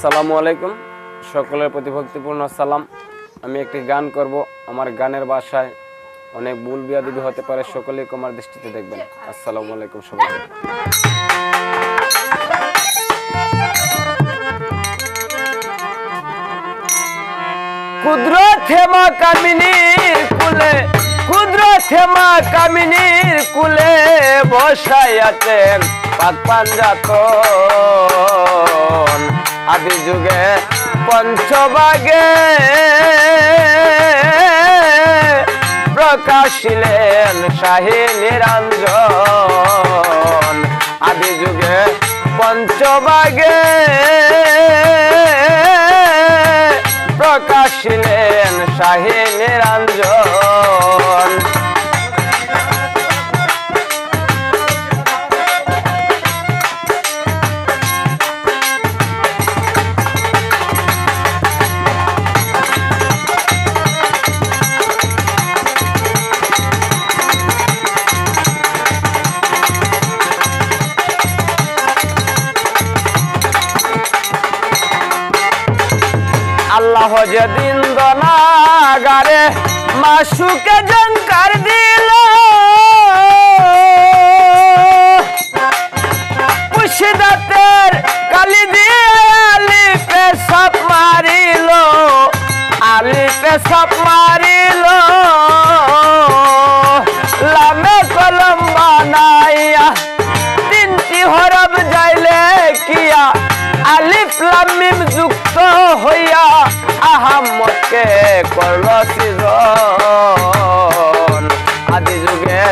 আসসালামু আলাইকুম। সকলের প্রতি ভক্তিপূর্ণ সালাম। আমি একটি গান করব। আমার গানের বাসায় অনেক ভুল বিয়াদবি হতে পারে, সকলেই কমার দৃষ্টিতে দেখবেন। আসসালামু আলাইকুম সবাই। ক্ষুদ্র থেমা কামিনীর কুলে ক্ষুদ্র থেমা কামিনীর কুলে বসাই আছেন পাক পাঞ্জাতন আদি যুগে পঞ্চবাগে প্রকাশিলেন শাহী নিরঞ্জন। আদি যুগে পঞ্চবাগে প্রকাশিলেন শাহী নিরঞ্জন। আল্লাহ দিন দনাগারে মাসুকে জঙ্কার দিল। মুর্শিদাতের কালি দিয়ে আলি পেশাব মারিল। আলি পেশাব মারিল। লামিম যুক্ত হইয়া আহাম্মদকে করল সৃজন। আদি যুগে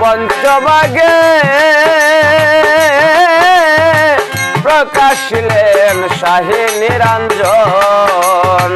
পঞ্চভাগে প্রকাশিলেন শাহী নিরঞ্জন।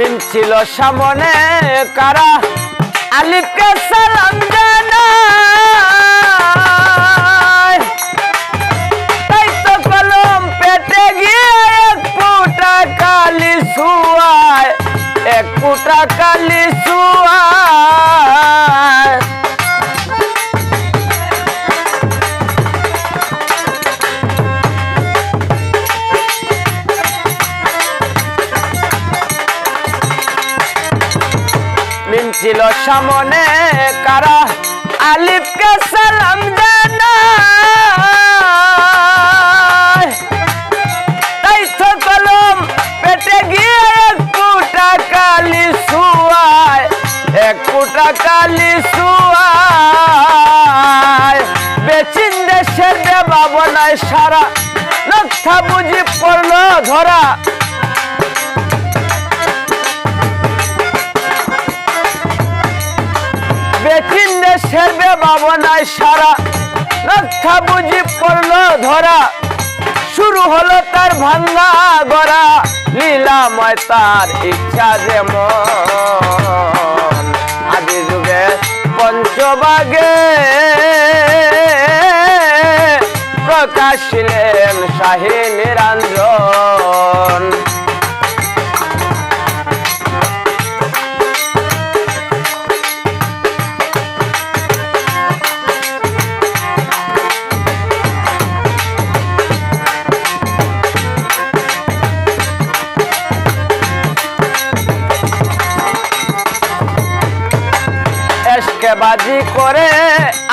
মিম ছিল সামনে কারা? আলিফকে সালাম সামনে কারা আলিফকে সালাম পেটে গিয়ে এক ফুটা কালি সারা লক্ষা বুঝি পড়ল ধরা। দেশের বেবাবনায় সারা। রক্ষা বুঝি পড়ল ধরা। শুরু হলো তার ভাঙ্গা গড়া। লীলাময় তার ইচ্ছা যেমন। আদি যুগে পঞ্চবাগে প্রকাশিলেন শাহী নিরঞ্জন। এসকে বাজি করে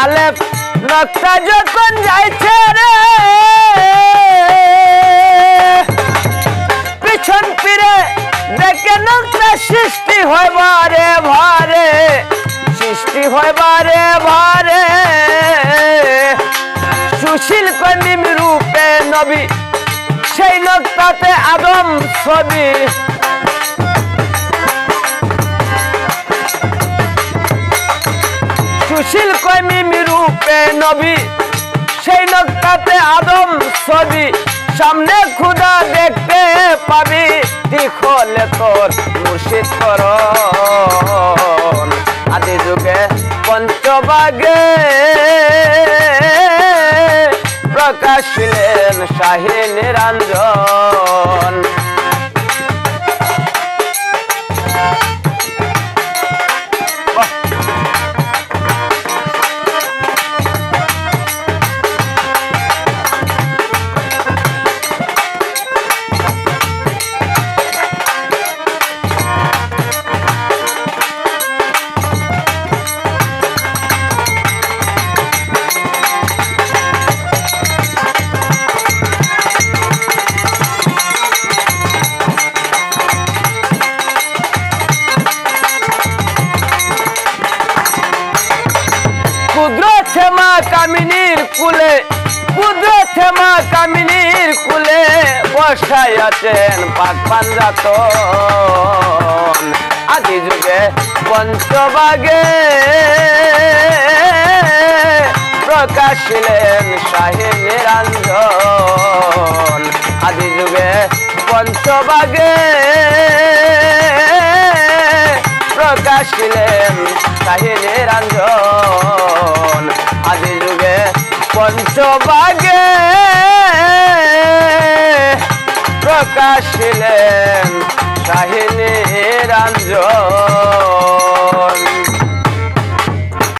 আলেপ নকশা যখন যাইছে রে। পিছন ফিরে দেখে নকশা সৃষ্টি হয় বারে ভারে সৃষ্টি হয় বারে ভারে সুশীল কর্মী রূপে নবী, সেই নকশাতে আদম ছবি। সুশীল কর্মী রূপে নবী। সেই নকটাতে আদম ছবি। সামনে খুদা দেখতে পাবি। দিখলে তোর মুর্শিদ করণ আদি যুগে পঞ্চবাগে প্রকাশিলেন শাহী নিরঞ্জন। মা কামিনীর কুলে কুদরত মা কামিনীর কুলে বসাই আছেন পাক পাঞ্জাতন আদি যুগে পঞ্চবাগে প্রকাশিলেন শাহী নিরঞ্জন। আদি যুগে পঞ্চবাগে প্রকাশিলেন কাহিনী রঞ্জন আদি যুগে পঞ্চবাগে প্রকাশিলেন কাহিনী নিরঞ্জন